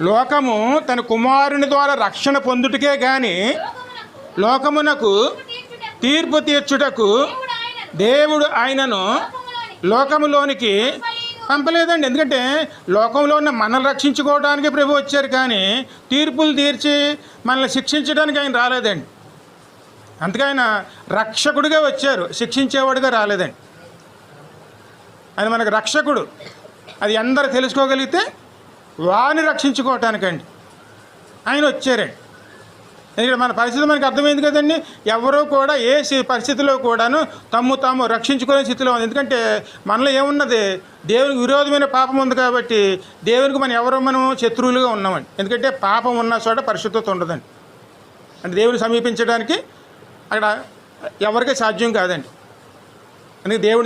లోకము తన కుమారుని ద్వారా రక్షణ పొందుటకే గాని లోకమునకు తీర్పు తీర్చుటకు దేవుడు ఆయనను లోకములోనికి పంపలేదండి. ఎందుకంటే లోకంలో ఉన్న మనల్ని రక్షించుకోవడానికి ప్రభు వచ్చారు కానీ తీర్పులు తీర్చి మనల్ని శిక్షించడానికి ఆయన రాలేదండి. అందుకే ఆయన రక్షకుడిగా వచ్చారు. శిక్షించేవాడిగా రాలేదండి. ఆయన మనకు రక్షకుడు. అది అందరూ తెలుసుకోగలిగితే వారిని రక్షించుకోవటానికండి. ఆయన వచ్చారండి ఎందుకంటే మన పరిస్థితి మనకు అర్థమైంది కదండి. ఎవరూ కూడా ఏ పరిస్థితిలో కూడాను తమ్ము తాము రక్షించుకునే స్థితిలో ఉంది. ఎందుకంటే మనలో ఏమున్నది? దేవునికి విరోధమైన పాపం ఉంది కాబట్టి దేవునికి మనం ఎవరో మనం? శత్రువులుగా ఉన్నామండి. ఎందుకంటే పాపం ఉన్న చోట పరిశుద్ధత ఉండదండి. అంటే దేవుని సమీపించడానికి అక్కడ ఎవరికీ సాధ్యం కాదండి. అందుకే దేవుడు